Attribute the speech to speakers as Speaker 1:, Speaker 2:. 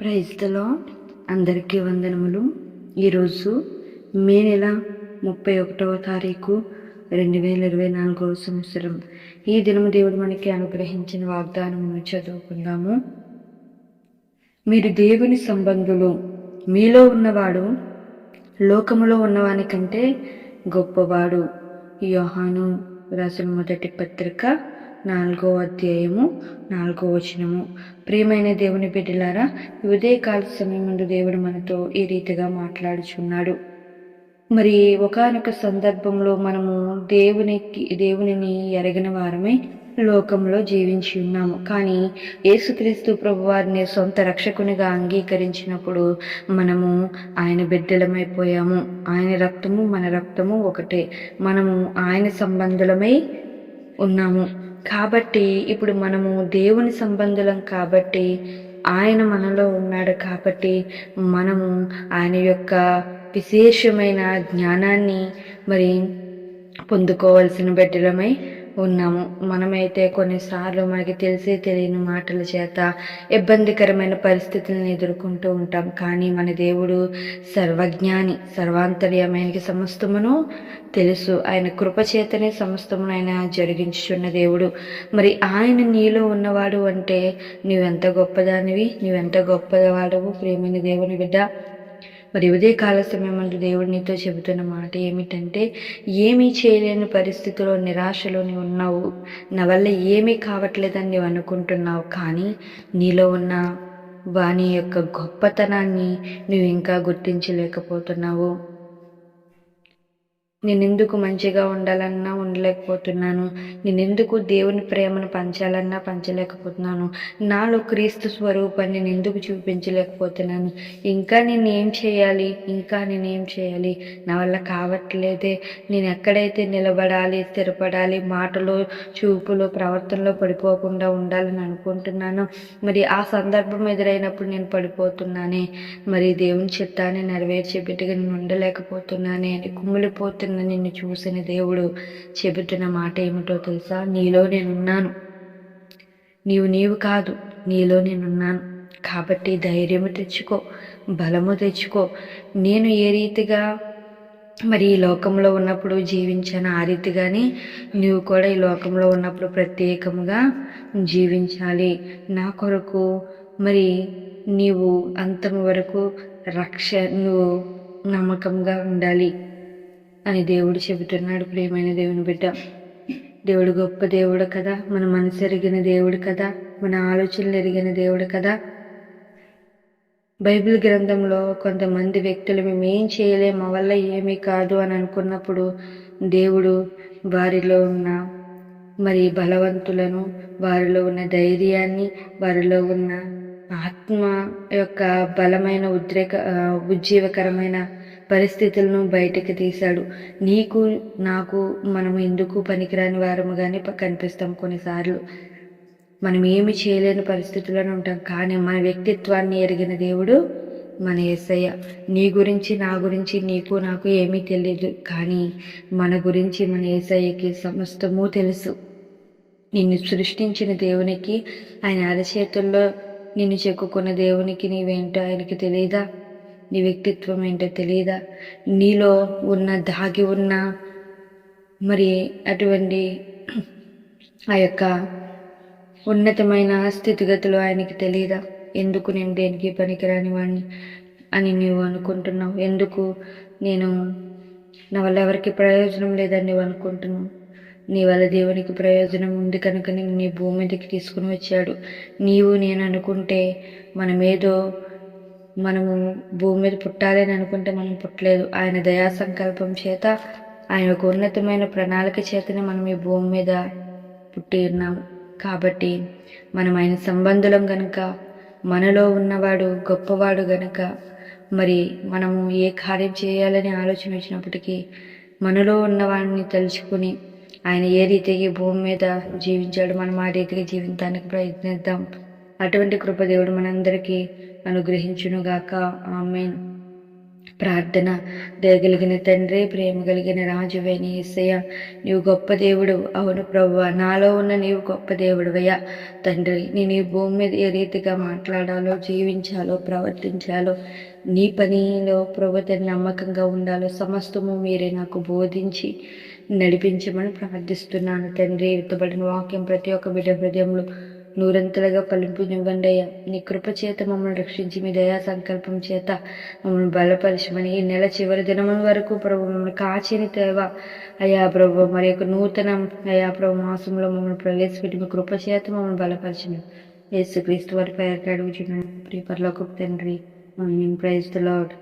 Speaker 1: Praise the lord అందరికీ వందనములు. ఈరోజు మే నెల ముప్పై ఒకటవ తారీఖు రెండు వేల ఇరవై నాలుగవ సంవత్సరం. ఈ దినము దేవుడు మనకి అనుగ్రహించిన వాగ్దానమును చదువుకుందాము. మీరు దేవుని సంబంధులు. మీలో ఉన్నవాడు లోకములో ఉన్నవాని కంటే గొప్పవాడు. యోహాను రాసిన మొదటి పత్రిక నాలుగో అధ్యాయము నాలుగో వచనము. ప్రియమైన దేవుని బిడ్డలారా ఉదయకాల సమయం ముందు దేవుడు మనతో ఈ రీతిగా మాట్లాడుచున్నాడు. మరి ఒకానొక సందర్భంలో మనము దేవునికి దేవునిని ఎరగిన వారమై లోకంలో జీవించి ఉన్నాము. కానీ యేసుక్రీస్తు ప్రభు వారిని సొంత రక్షకునిగా అంగీకరించినప్పుడు మనము ఆయన బిడ్డలమైపోయాము. ఆయన రక్తము మన రక్తము ఒకటే. మనము ఆయన సంబంధులమై ఉన్నాము. కాబట్టి ఇప్పుడు మనము దేవుని సంబంధులం కాబట్టి ఆయన మనలో ఉన్నాడు కాబట్టి మనము ఆయన యొక్క విశేషమైన జ్ఞానాన్ని మరి పొందుకోవాల్సిన బిడ్డలమై ఉన్నాము. మనమైతే కొన్నిసార్లు మనకి తెలిసి తెలియని మాటల చేత ఇబ్బందికరమైన పరిస్థితులను ఎదుర్కొంటూ ఉంటాం. కానీ మన దేవుడు సర్వజ్ఞాని సర్వాంతర్యమైనకి సమస్తమును తెలుసు. ఆయన కృపచేతనే సమస్తమును ఆయన జరిగించుచున్న దేవుడు. మరి ఆయన నీలో ఉన్నవాడు అంటే నువ్వెంత గొప్పదానివి? నువ్వెంత గొప్పవాడవు? ప్రేమైన దేవుని బిడ్డ. మరి ఉదయ కాల సమయంలో దేవుడు నీతో చెబుతున్న మాట ఏమిటంటే ఏమీ చేయలేని పరిస్థితిలో నిరాశలోని ఉన్నావు. నా వల్ల ఏమీ కావట్లేదని నీవు అనుకుంటున్నావు. కానీ నీలో ఉన్న వాని యొక్క గొప్పతనాన్ని నువ్వు ఇంకా గుర్తించలేకపోతున్నావు. నేనెందుకు మంచిగా ఉండాలన్నా ఉండలేకపోతున్నాను. నేనెందుకు దేవుని ప్రేమను పంచాలన్నా పంచలేకపోతున్నాను. నాలో క్రీస్తు స్వరూపాన్ని నేను ఎందుకు చూపించలేకపోతున్నాను? ఇంకా నేను ఏం చేయాలి? ఇంకా నేనేం చేయాలి? నా వల్ల కావట్లేదే. నేను ఎక్కడైతే నిలబడాలి స్థిరపడాలి మాటలో చూపులో ప్రవర్తనలో పడిపోకుండా ఉండాలని అనుకుంటున్నాను మరి ఆ సందర్భం ఎదురైనప్పుడు నేను పడిపోతున్నానే? మరి దేవుని చిత్తాన్ని నెరవేర్చే బిడ్డగా నేను ఉండలేకపోతున్నానే అని కుమ్మిలిపోతున్న నిన్ను చూసిన దేవుడు చెబుతున్న మాట ఏమిటో తెలుసా? నీలో నేనున్నాను. నీవు నీవు కాదు నీలో నేనున్నాను. కాబట్టి ధైర్యము తెచ్చుకో బలము తెచ్చుకో. నేను ఏ రీతిగా మరి ఈ లోకంలో ఉన్నప్పుడు జీవించాను ఆ రీతిగానే నువ్వు కూడా ఈ లోకంలో ఉన్నప్పుడు ప్రత్యేకముగా జీవించాలి. నా కొరకు మరి నీవు అంతం వరకు రక్ష నువ్వు నమ్మకంగా ఉండాలి. అని దేవుడు చెబుతున్నాడు ప్రియమైన దేవుని బిడ్డ. దేవుడు గొప్ప దేవుడు కదా మన మనసు ఎరిగిన దేవుడు కదా మన ఆలోచనలు ఎరిగిన దేవుడు కదా. బైబిల్ గ్రంథంలో కొంతమంది వ్యక్తులు మేము ఏం చేయలేం మా వల్ల ఏమీ కాదు అని అనుకున్నప్పుడు దేవుడు వారిలో ఉన్న మరి బలవంతులను వారిలో ఉన్న ధైర్యాన్ని వారిలో ఉన్న ఆత్మ యొక్క బలమైన ఉద్రేక ఉజ్జీవకరమైన పరిస్థితులను బయటకు తీశాడు. నీకు నాకు మనం ఎందుకు పనికిరాని వారముగానే కనిపిస్తాం కొన్నిసార్లు. మనం ఏమి చేయలేని పరిస్థితుల్లోనే ఉంటాం. కానీ మన వ్యక్తిత్వాన్ని ఎరిగిన దేవుడు మన ఏసయ్య. నీ గురించి నా గురించి నీకు నాకు ఏమీ తెలియదు కానీ మన గురించి మన ఏసయ్యకి సమస్తము తెలుసు. నిన్ను సృష్టించిన దేవునికి ఆయన అరచేతుల్లో నిన్ను చెక్కుకున్న దేవునికి నీవేంటో ఆయనకి తెలియదా నీ వ్యక్తిత్వం ఏంటో తెలియదా నీలో ఉన్న దాగి ఉన్న మరి అటువంటి ఆ యొక్క ఉన్నతమైన స్థితిగతులు ఆయనకి తెలియదా ఎందుకు నేను దేనికి పనికిరాని వాడిని అని నీవు అనుకుంటున్నావు? ఎందుకు నేను నా వల్ల ఎవరికి ప్రయోజనం లేదని నువ్వు అనుకుంటున్నావు? నీ వల్ల దేవునికి ప్రయోజనం ఉంది కనుక నేను నీ భూమి మీదకి తీసుకుని వచ్చాడు. నీవు నేను అనుకుంటే మనమేదో మనము భూమి మీద పుట్టాలి అని అనుకుంటే మనం పుట్టలేదు. ఆయన దయా సంకల్పం చేత ఆయన ఒక ఉన్నతమైన ప్రణాళిక చేతనే మనం ఈ భూమి మీద పుట్టి ఉన్నాం. కాబట్టి మనం ఆయన సంబంధులం గనుక మనలో ఉన్నవాడు గొప్పవాడు గనుక మరి మనము ఏ కార్యం చేయాలని ఆలోచన వచ్చినప్పటికీ మనలో ఉన్నవాడిని తలుచుకుని ఆయన ఏ రీతికి భూమి మీద జీవించాడు మనం ఆ రీతిగా జీవించడానికి ప్రయత్నిద్దాం. అటువంటి కృపదేవుడు మనందరికీ అనుగ్రహించునుగాక. ఆమెన్. ప్రార్థన దయగలిగిన తండ్రి ప్రేమ కలిగిన రాజువైన ఏసయ్య నీవు గొప్ప దేవుడు అవును ప్రభువ నాలో ఉన్న నీవు గొప్ప దేవుడువయ్యా. తండ్రి నేను ఈ భూమి మీద ఏ రీతిగా మాట్లాడాలో జీవించాలో ప్రవర్తించాలో నీ పనిలో ప్రభుత్వ నమ్మకంగా ఉండాలో సమస్తము మీరే నాకు బోధించి నడిపించమని ప్రార్థిస్తున్నాను తండ్రి. ఎత్తబడిన వాక్యం ప్రతి ఒక్క బిడ్డ హృదయంలో నూరంతలుగా పలింపునివ్వండి అయ్యా నీ కృప చేత మమ్మల్ని రక్షించి మీ దయా సంకల్పం చేత మమ్మల్ని బలపరచమని ఈ నెల చివరి దినముల వరకు ప్రభు మమ్మల్ని కాచిని తేవ అయ్యా ప్రభు మరి యొక్క నూతన అయ్యా ప్రభు మాసంలో మమ్మల్ని ప్రవేశపెట్టి మీ కృప చేత మమ్మల్ని బలపరచమని యేసు క్రీస్తు వారి పేరు అడుగుచున్నాను. ప్రియపరలోకి తండ్రి ప్రైజ్ ద లాడ్